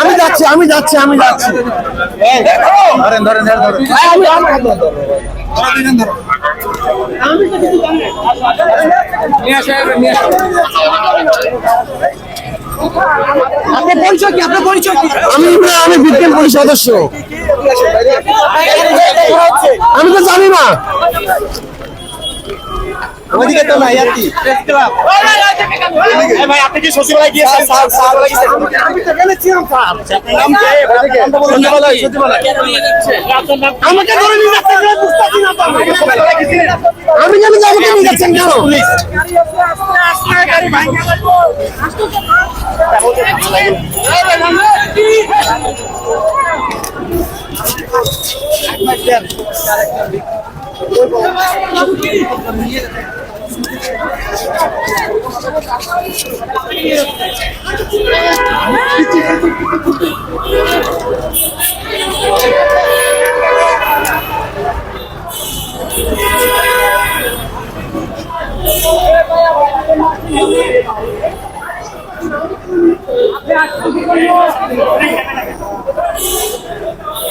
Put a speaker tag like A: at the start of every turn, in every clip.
A: আমি যাচ্ছি আমি যাচ্ছি আমি যাচ্ছি
B: ধরেন ধরেন
C: আপনার পরিচয় কি আপনার পরিচয় কি
A: আমি ইমরান, আমি বিজ্ঞান পুলিশ সদস্য আমি তো জানি না
B: ওইদিকে তো নাই আর কি
C: ভাই আপনি কি সচিবালয় গিয়েছেন
A: আমি তো এখানে স্যার
B: নাম কি সচিবালয় সচিবালয়
A: আমাকে ধরে নিয়ে যাচ্ছেন কেন? বুঝতেছি না তো আমি। জানি যে আমাকে নিয়ে যাচ্ছেন কেন
B: আপনি দেখতে ওনার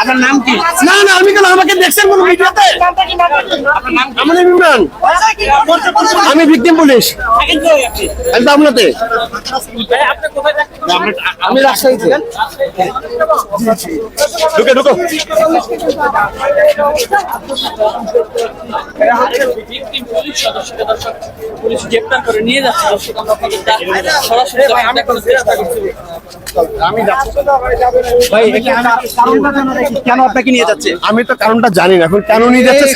C: আপনার নাম কি?
A: না না আমি কেন আমাকে দেখছেন কোন ভিডিওতে
C: আপনার নাম কি
A: আমার নাম ইমরান। আমি ভিকটিম পুলিশ। আমি তো আপনাতে। আমি রাজশাহীতে
B: ঢুকে ঢুকো।
C: পুলিশ গ্রেপ্তার করে নিয়ে যাচ্ছে দর্শক আমরা আপনাদের তা- সরাসরি দেখানোর
B: কেন আপনাকে নিয়ে যাচ্ছে?
A: আমি তো কারণটা জানি না। এখন কেন নিয়ে যাচ্ছে?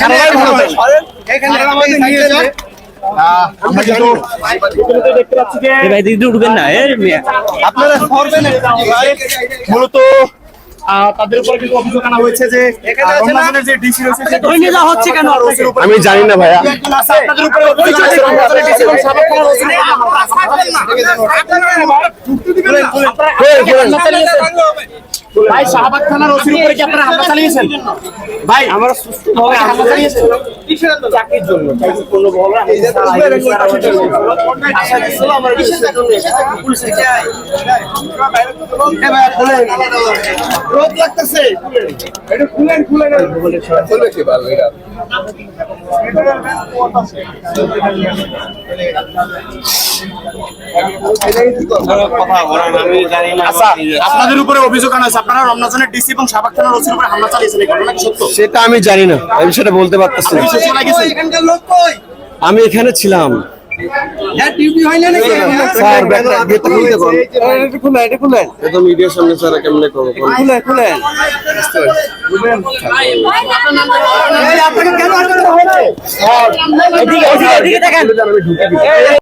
C: ভাই দিদি উঠবেন না
B: আপনারা করবেন মূলত?
A: আমি জানি না ভাইয়া।
B: ভাই শাহবাগ থানার ওসির উপরে কি আপনারা হামলা চালিয়েছেন? ভাই আমরা সুস্থভাবে হামলা চালিয়েছেন? চাকরির জন্য। চাকরির জন্য। বলরা আশা ছিল আমার কিসের জন্য? পুলিশের এ ভাই খুলেন রোদ লাগতেছে। খুলেন খুলেন। খুলবে কি ভালো এটা আপনাদের উপরে অভিযোগ আনা হয়েছে। আপনারা রমনাজনের ডিসি এবং শাহবাগ থানার ওসির উপরে হামলা চালিয়েছেন এই ঘটনা কি সত্য?
A: সেটা আমি জানি না আমি সেটা বলতে পারতেছি আমি এখানে ছিলাম। মিডিয়ার সামনে স্যার কেমনে করব খুলে